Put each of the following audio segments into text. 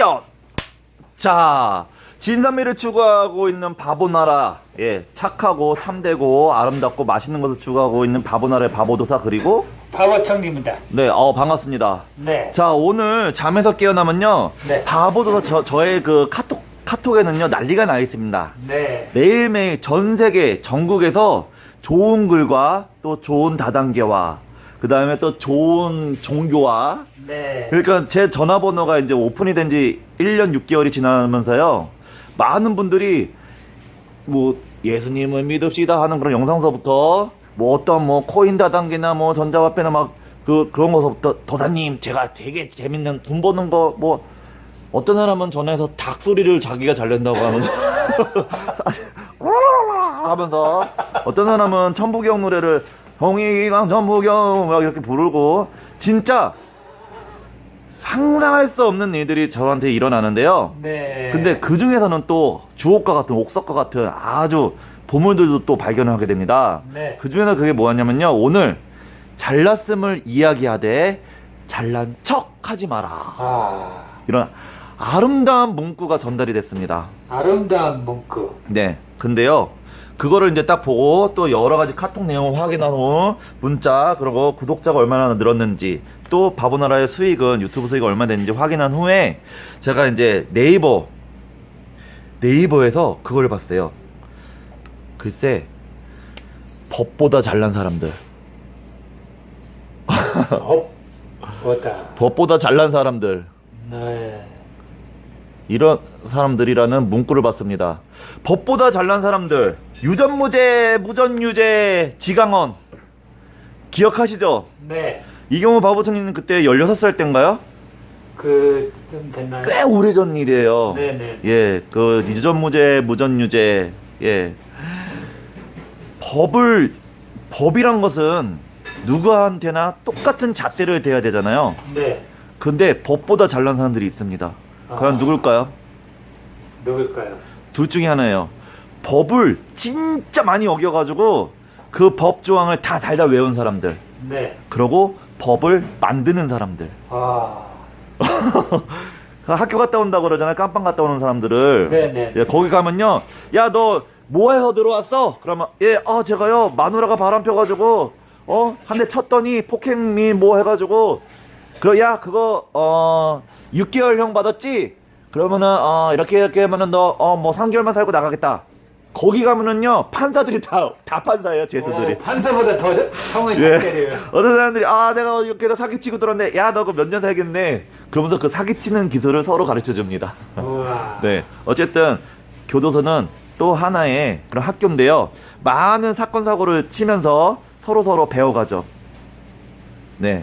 야! 자, 진산미를 추구하고 있는 바보나라. 예, 착하고 참되고 아름답고 맛있는 것을 추구하고 있는 바보나라의 바보도사 그리고 바보청입니다. 네, 어 반갑습니다. 네. 자, 오늘 잠에서 깨어나면요. 네. 바보도사 저, 저의 그 카톡 카톡에는요 난리가 나 있습니다. 네. 매일매일 전 세계 전국에서 좋은 글과 또 좋은 다단계와 그 다음에 또 좋은 종교와 네. 그러니까 제 전화번호가 이제 오픈이 된 지 1년 6개월이 지나면서요. 많은 분들이 뭐 예수님을 믿읍시다 하는 그런 영상서부터 뭐 어떤 뭐 코인 다단계나 뭐 전자화폐나 막 그 그런 거서부터 도사님 제가 되게 재밌는 돈 버는 거 뭐 어떤 사람은 전화해서 닭 소리를 자기가 잘 낸다고 하면서 하면서 어떤 사람은 천부경 노래를 홍익강 천부경 막 이렇게 부르고 진짜 상상할 수 없는 일들이 저한테 일어나는데요. 네. 근데 그 중에서는 또 주옥과 같은 옥석과 같은 아주 보물들도 또 발견을 하게 됩니다. 네. 그 중에서 그게 뭐였냐면요. 오늘 잘났음을 이야기하되 잘난 척 하지 마라. 아, 이런 아름다운 문구가 전달이 됐습니다. 아름다운 문구. 네. 근데요. 그거를 이제 딱 보고 또 여러 가지 카톡 내용을 확인한 후 문자 그리고 구독자가 얼마나 늘었는지 또 바보나라의 수익은 유튜브 수익이 얼마 되는지 확인한 후에 제가 이제 네이버 네이버에서 그걸 봤어요. 글쎄 법보다 잘난 사람들 법. 보다. 법보다 잘난 사람들 네. 이런 사람들이라는 문구를 봤습니다. 법보다 잘난 사람들 유전무죄 무전유죄 지강원 기억하시죠? 네. 이경호 바보청님 그때 16살 때인가요? 그쯤 됐나요? 꽤 오래전 일이에요. 네네. 예, 그 유전무죄 무전유죄 예. 법을 법이란 것은 누구한테나 똑같은 잣대를 대야 되잖아요. 네. 근데 법보다 잘난 사람들이 있습니다. 아. 누굴까요? 누굴까요? 둘 중에 하나예요. 법을 진짜 많이 어겨가지고 그 법 조항을 다 달달 외운 사람들. 네. 그러고 법을 만드는 사람들. 아. 그 학교 갔다 온다고 그러잖아요. 깜빵 갔다 오는 사람들을. 네네. 예, 거기 가면요. 야, 너 뭐 해서 들어왔어? 그러면, 예, 아, 제가요, 마누라가 바람 펴가지고, 어, 한 대 쳤더니 폭행미 뭐 해가지고, 그래, 야, 그거, 어, 6개월형 받았지? 그러면은, 어, 이렇게, 이렇게 하면은 너, 어, 뭐 3개월만 살고 나가겠다. 거기 가면은요, 판사들이 다, 다 판사예요, 제수들이. 어, 판사보다 더 성을 잘 예. 때려요. 어떤 사람들이 아 내가 이렇게 사기치고 들었는데 야너 그 몇 년 살겠네 그러면서 그 사기치는 기술을 서로 가르쳐 줍니다 우와. 네 어쨌든 교도소는 또 하나의 그런 학교인데요 많은 사건 사고를 치면서 서로 서로 배워가죠 네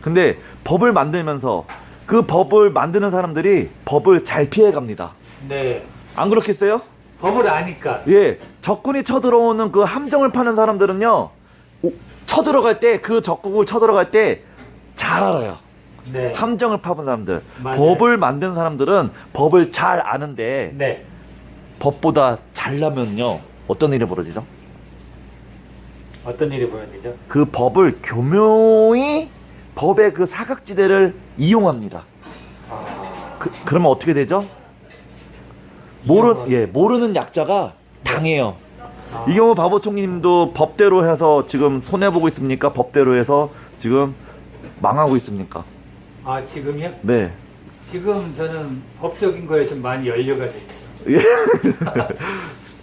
근데 법을 만들면서 그 법을 만드는 사람들이 법을 잘 피해 갑니다 네. 안 그렇겠어요? 법을 아니까. 예, 적군이 쳐들어오는 그 함정을 파는 사람들은요, 오- 쳐들어갈 때, 그 적국을 쳐들어갈 때 잘 알아요. 네. 함정을 파본 사람들. 맞아요. 법을 만든 사람들은 법을 잘 아는데, 네. 법보다 잘나면요, 어떤 일이 벌어지죠? 어떤 일이 벌어지죠? 그 법을 교묘히 법의 그 사각지대를 이용합니다. 아. 그, 그러면 어떻게 되죠? 모르. 예, 모르는 약자가 당해요. 아. 이 경우 바보총리님도 법대로 해서 지금 손해 보고 있습니까? 법대로 해서 지금 망하고 있습니까? 아, 지금요? 네. 지금 저는 법적인 거에 좀 많이 연료가 돼요. 예.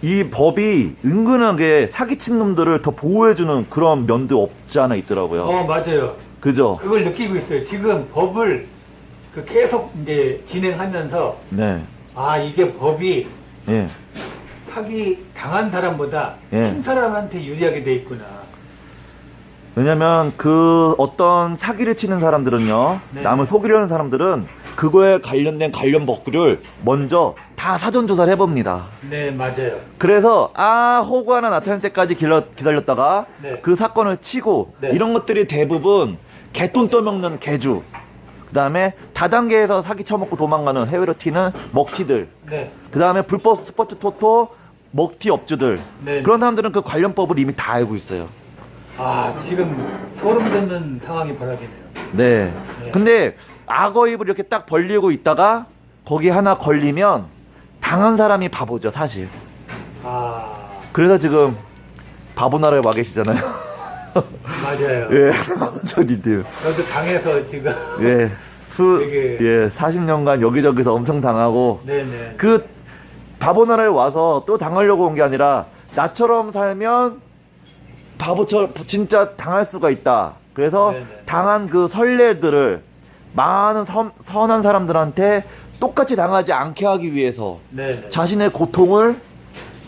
이 법이 은근하게 사기친 놈들을 더 보호해주는 그런 면도 없지 않아 있더라고요. 어, 맞아요. 그죠? 그걸 느끼고 있어요. 지금 법을 그 계속 이제 진행하면서 네. 아 이게 법이 예. 사기 당한 사람보다 예. 친 사람한테 유리하게 돼 있구나. 왜냐면 그 어떤 사기를 치는 사람들은요, 네. 남을 속이려는 사람들은 그거에 관련된 관련 법규를 먼저 다 사전 조사를 해봅니다. 네 맞아요. 그래서 아 호구 하나 나타날 때까지 기다려, 기다렸다가 네. 그 사건을 치고 네. 이런 것들이 대부분 개돈 떠먹는 개주 그 다음에 다단계에서 사기 쳐먹고 도망가는 해외로 튀는 먹튀들 네. 그 다음에 불법 스포츠 토토 먹튀 업주들 네. 그런 사람들은 그 관련법을 이미 다 알고 있어요 아 지금 소름 돋는 상황이 벌어지네요. 네. 네. 근데 악어 입을 이렇게 딱 벌리고 있다가 거기 하나 걸리면 당한 사람이 바보죠, 사실. 아 그래서 지금 바보 나라에 와 계시잖아요. 맞아요. 예, 저기들. 저도 당해서 지금 예, 수, 되게- 예, 40년간 여기저기서 엄청 당하고 네네. 그 바보 나라에 와서 또 당하려고 온 게 아니라 나처럼 살면 바보처럼 진짜 당할 수가 있다. 그래서 네네. 당한 그 선례들을 많은 선, 선한 사람들한테 똑같이 당하지 않게 하기 위해서 네네. 자신의 고통을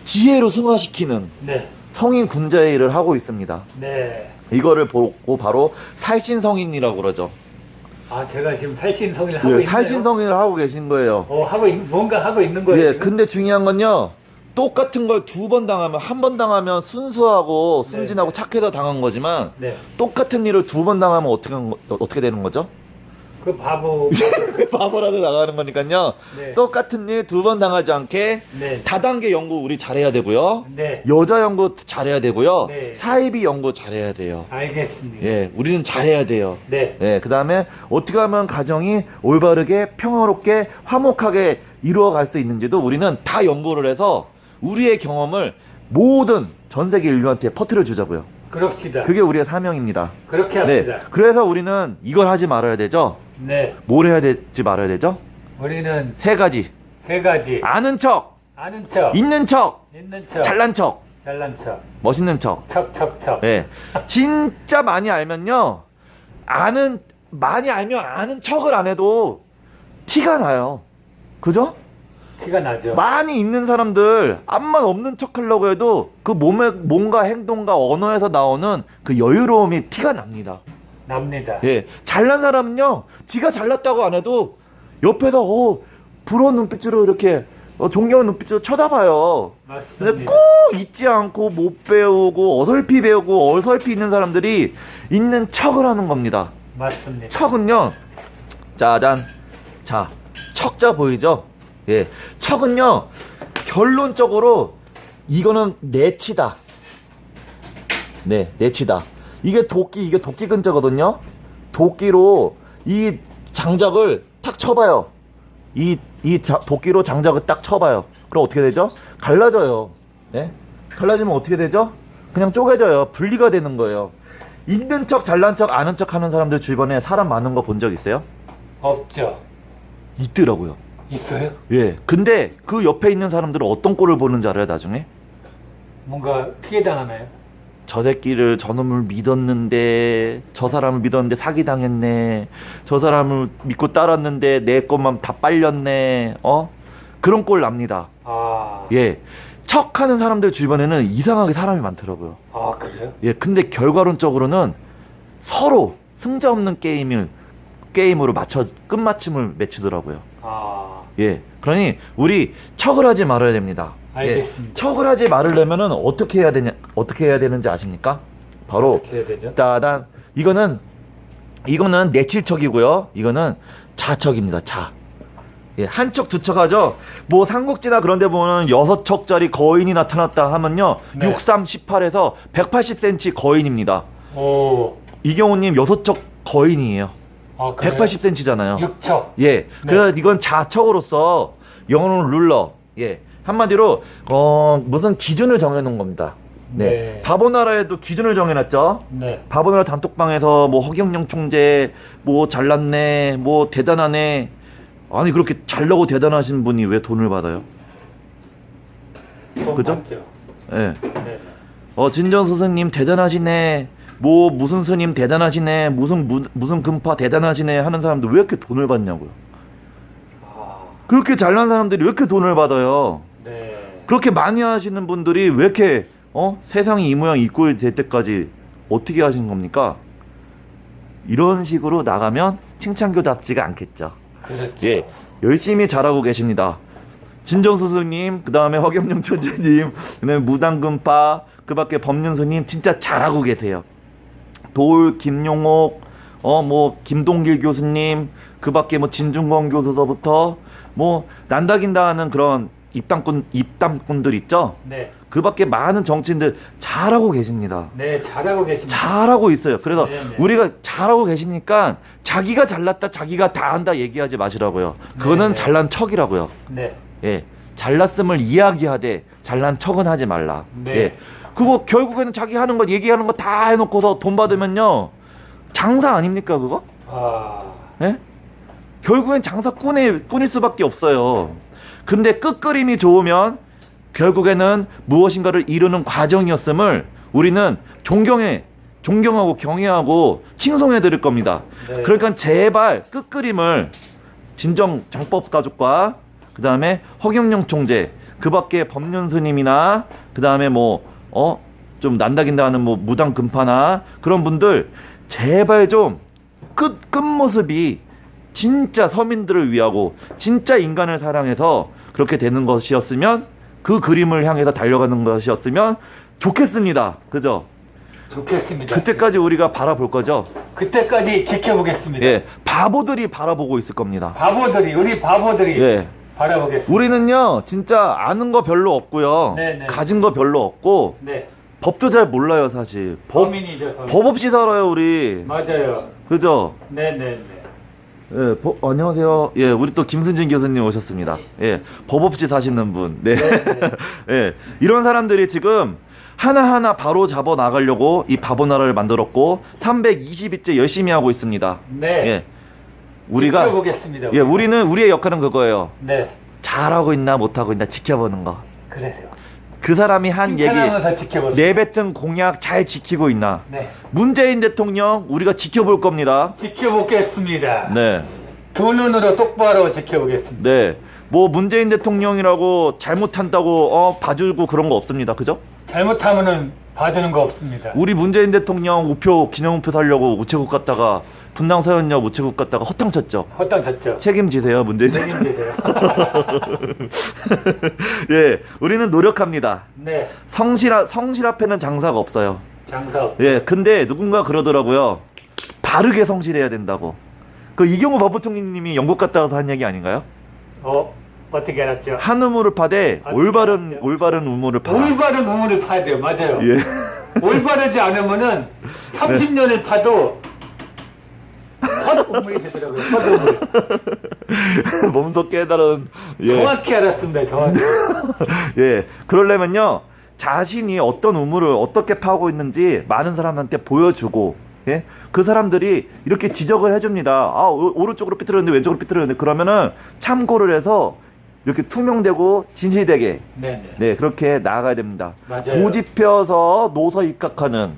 지혜로 승화시키는 네. 성인 군자의 일을 하고 있습니다. 네. 이거를 보고 바로 살신 성인이라고 그러죠. 아 제가 지금 살신성인을 하고 예, 있네요. 살신 성인을 하고 계신 거예요. 어 하고 있, 뭔가 하고 있는 거예요. 예, 지금? 근데 중요한 건요. 똑같은 걸 두 번 당하면 한 번 당하면 순수하고 네, 순진하고 네. 착해서 당한 거지만 네. 똑같은 일을 두 번 당하면 어떻게 어떻게 되는 거죠? 그 바보. 바보라도 나가는 거니까요. 네. 똑같은 일 두 번 당하지 않게 네. 다단계 연구 우리 잘해야 되고요. 네. 여자 연구 잘해야 되고요. 네. 사이비 연구 잘해야 돼요. 알겠습니다. 예, 우리는 잘해야 돼요. 네. 예, 그 다음에 어떻게 하면 가정이 올바르게 평화롭게 화목하게 이루어갈 수 있는지도 우리는 다 연구를 해서 우리의 경험을 모든 전 세계 인류한테 퍼뜨려 주자고요. 그럽시다. 그게 우리의 사명입니다. 그렇게 네. 합시다. 그래서 우리는 이걸 하지 말아야 되죠. 네. 뭘 해야 될지 말아야 되죠. 우리는 세 가지. 세 가지. 아는 척, 아는 척, 있는 척, 있는 척, 잘난 척, 잘난 척, 멋있는 척. 척, 척, 척. 예. 진짜 많이 알면요. 아는, 많이 알면 아는 척을 안 해도 티가 나요. 그죠? 티가 나죠. 많이 있는 사람들, 앞만 없는 척 하려고 해도 그 몸의 뭔가 행동과 언어에서 나오는 그 여유로움이 티가 납니다. 납니다. 예. 잘난 사람은요, 지가 잘났다고 안 해도 옆에서, 어, 부러운 눈빛으로 이렇게, 어, 존경하는 눈빛으로 쳐다봐요. 근데 맞습니다. 꼭 잊지 않고 못 배우고 어설피 배우고 어설피 있는 사람들이 있는 척을 하는 겁니다. 맞습니다. 척은요. 짜잔. 자, 척자 보이죠? 예. 척은요. 결론적으로 이거는 내치다. 네, 내치다. 이게 도끼, 이게 도끼 근자거든요. 도끼로 이 장작을 탁 쳐봐요. 이, 이 자- 도끼로 장작을 딱 쳐봐요. 그럼 어떻게 되죠? 갈라져요. 네? 갈라지면 어떻게 되죠? 그냥 쪼개져요. 분리가 되는 거예요. 있는 척, 잘난 척, 아는 척 하는 사람들 주변에 사람 많은 거 본 적 있어요? 없죠. 있더라고요. 있어요? 예. 근데 그 옆에 있는 사람들은 어떤 꼴을 보는지 알아요, 나중에? 뭔가 피해 당하나요? 저 새끼를 저놈을 믿었는데 저 사람을 믿었는데 사기 당했네. 저 사람을 믿고 따랐는데 내 것만 다 빨렸네. 어? 그런 꼴 납니다. 아, 예. 척하는 사람들 주변에는 이상하게 사람이 많더라고요. 아 그래요? 예 근데 결과론적으로는 서로 승자 없는 게임을 게임으로 맞춰 끝마침을 맺히더라고요. 아, 예 그러니 우리 척을 하지 말아야 됩니다 알겠습니다. 예, 척을 하지 말으려면은 어떻게 해야 되냐 어떻게 해야 되는지 아십니까 바로 어떻게 해야 되죠? 따단 이거는 이거는 내칠척이고요. 이거는 자척입니다. 자. 예, 한 척 두 척 하죠. 뭐 삼국지나 그런 데 보면 여섯 척짜리 거인이 나타났다 하면요. 네. 63, 18에서 180cm 거인입니다. 오, 이경호 님 여섯 척 거인이에요. 아 그래요? 180cm잖아요. 6척. 예. 그래서 이건 자척으로서 영어는 룰러. 예. 한마디로 어 무슨 기준을 정해 놓은 겁니다. 네. 네. 바보 나라에도 기준을 정해 놨죠. 네. 바보나라 단톡방에서 뭐 허경영 총재 뭐 잘났네 뭐 대단하네 아니 그렇게 잘나고 대단하신 분이 왜 돈을 받아요? 그건 그죠? 맞죠. 예. 네. 어 진전 스승님 대단하시네. 뭐 무슨 스님 대단하시네. 무슨 무, 무슨 금파 대단하시네 하는 사람들 왜 이렇게 돈을 받냐고요. 아, 그렇게 잘난 사람들이 왜 이렇게 돈을 받아요? 네. 그렇게 많이 하시는 분들이 왜 이렇게 어 세상이 이 모양 이 꼴이 될 때까지 어떻게 하신 겁니까? 이런 식으로 나가면 칭찬교답지가 않겠죠. 그렇죠. 예, 열심히 잘하고 계십니다. 진정수 스님, 그 다음에 허경영 천재님, 그다음에 무당금파, 그밖에 법륜스님 진짜 잘하고 계세요. 돌, 김용옥, 어 뭐 김동길 교수님, 그밖에 뭐 진중권 교수서부터 뭐 난다긴다 하는 그런 입당꾼 입당꾼들 있죠. 네. 그그 밖에 많은 정치인들 잘하고 계십니다. 네, 잘하고 계십니다. 잘하고 있어요. 그래서 네, 네. 우리가 잘하고 계시니까 자기가 잘났다, 자기가 다 안다 얘기하지 마시라고요. 그거는 네, 네. 잘난 척이라고요. 네. 예. 잘났음을 이야기하되 잘난 척은 하지 말라. 네. 예. 그거 결국에는 자기 하는 것 얘기하는 거 다 해놓고서 돈 받으면요 장사 아닙니까 그거? 아, 예? 결국엔 장사 꾸니, 꾸닐 수밖에 없어요. 근데 끝그림이 좋으면 결국에는 무엇인가를 이루는 과정이었음을 우리는 존경해, 존경하고 경애하고 칭송해 드릴 겁니다. 네. 그러니까 제발 끝그림을 진정 정법 가족과 그 다음에 허경영 총재, 그 밖에 법륜 스님이나 그 다음에 뭐, 어, 좀 난다긴다 하는 뭐 무당 금파나 그런 분들 제발 좀 끝, 끝모습이 진짜 서민들을 위하고 진짜 인간을 사랑해서 그렇게 되는 것이었으면 그 그림을 향해서 달려가는 것이었으면 좋겠습니다. 그죠? 좋겠습니다. 그때까지 우리가 바라볼 거죠? 그때까지 지켜보겠습니다. 예. 바보들이 바라보고 있을 겁니다. 바보들이, 우리 바보들이 예. 바라보겠습니다. 우리는요, 진짜 아는 거 별로 없고요. 네, 네. 가진 거 별로 없고, 네. 법도 잘 몰라요, 사실. 법, 범인이죠, 범인. 법 없이 살아요, 우리. 맞아요. 그죠? 네, 네, 네. 예, 법- 안녕하세요. 예, 우리 또 김순진 교수님 오셨습니다. 예, 법 없이 사시는 분. 네. 예, 이런 사람들이 지금 하나하나 바로 잡아 나가려고 이 바보 나라를 만들었고, 320일째 열심히 하고 있습니다. 네. 예. 우리가, 지켜보겠습니다. 예, 우리는, 우리의 역할은 그거예요. 네. 잘하고 있나, 못하고 있나 지켜보는 거. 그래요. 그 사람이 한 얘기, 칭찬하면서. 내뱉은 공약 잘 지키고 있나. 네. 문재인 대통령, 우리가 지켜볼 겁니다. 지켜보겠습니다. 네. 두 눈으로 똑바로 지켜보겠습니다. 네. 뭐 문재인 대통령이라고 잘못한다고 어 봐주고 그런 거 없습니다. 그죠? 잘못하면은 봐주는 거 없습니다. 우리 문재인 대통령 우표 기념우표 살려고 우체국 갔다가 분당 서현역 우체국 갔다가 허탕 쳤죠. 헛당 쳤죠. 책임지세요, 문재인 대통령. 책임지세요. 예, 우리는 노력합니다. 네. 성실 앞- 성실 앞에는 장사가 없어요. 장사. 예, 근데 누군가 그러더라고요. 바르게 성실해야 된다고. 그 이경우 법무총리님이 영국 갔다 와서 한 얘기 아닌가요? 어, 어떻게 알았죠? 한 우물을 파되 올바른 알았죠? 올바른 우물을 파. 올바른 우물을 파야 돼요. 맞아요. 예. 올바르지 않으면은 30년을 파도 헛 우물이 되더라고요. 헛 우물. 몸소 깨달은 예. 정확히 알았습니다. 정확히. 예. 그러려면요. 자신이 어떤 우물을 어떻게 파고 있는지 많은 사람한테 보여주고 예? 그 사람들이 이렇게 지적을 해줍니다. 아 오- 오른쪽으로 삐뚤었는데 왼쪽으로 삐뚤었는데 그러면은 참고를 해서 이렇게 투명되고 진실되게 네, 네. 네 그렇게 나아가야 됩니다. 맞아요. 고집펴서 노서 입각하는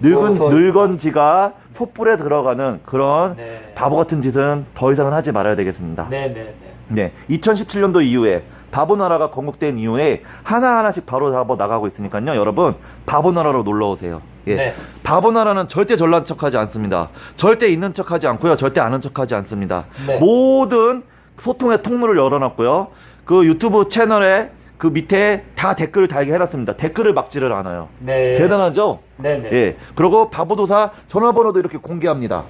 늙은 노서 늙은지가 촛불에 들어가는 그런 네. 바보 같은 짓은 더 이상은 하지 말아야 되겠습니다. 네, 네, 네. 네, 2017년도 이후에 바보 나라가 건국된 이후에 하나 하나씩 바로 잡아 나가고 있으니까요, 여러분 바보 나라로 놀러 오세요. 예, 네. 바보 나라는 절대 전란 척하지 않습니다. 절대 있는 척하지 않고요, 절대 아는 척하지 않습니다. 네. 모든 소통의 통로를 열어놨고요, 그 유튜브 채널에 그 밑에 다 댓글을 달게 해놨습니다. 댓글을 막지를 않아요. 네. 대단하죠? 네, 네. 예. 그리고 바보도사 전화번호도 이렇게 공개합니다.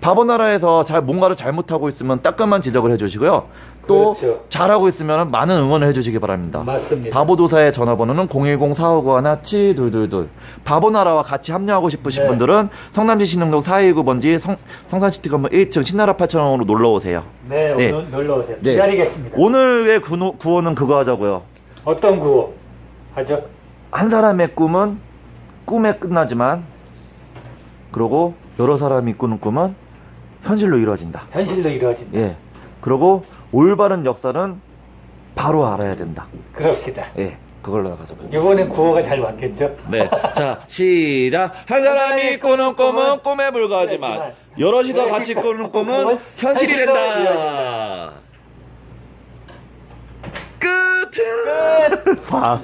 바보 나라에서 잘 뭔가를 잘못하고 있으면 따끔한 지적을 해주시고요. 또 그렇죠. 잘하고 있으면 많은 응원을 해주시기 바랍니다. 맞습니다. 바보도사의 전화번호는 010-4591-7222. 바보나라와 같이 합류하고 싶으신 네. 분들은 성남시 신흥동 429번지 성, 성산시티 건물 1층 신나라 8천원으로 놀러 오세요. 네, 네. 오늘 놀러 오세요. 네. 기다리겠습니다. 오늘의 구호, 구호는 그거 하자고요. 어떤 구호 하죠? 한 사람의 꿈은 꿈에 끝나지만 그리고 여러 사람이 꾸는 꿈은 현실로 이루어진다. 현실로 이루어진다. 예. 그리고 올바른 역사는 바로 알아야 된다. 그럽시다. 예. 그걸로 나가자고요. 이번엔 구호가 잘 맞겠죠? 네. 자, 시작. 한 사람이 꾸는 꿈은 꿈에 불과하지만 여럿이서 같이 꾸는 꿈은 현실이 된다. 끝. 끝! 봐.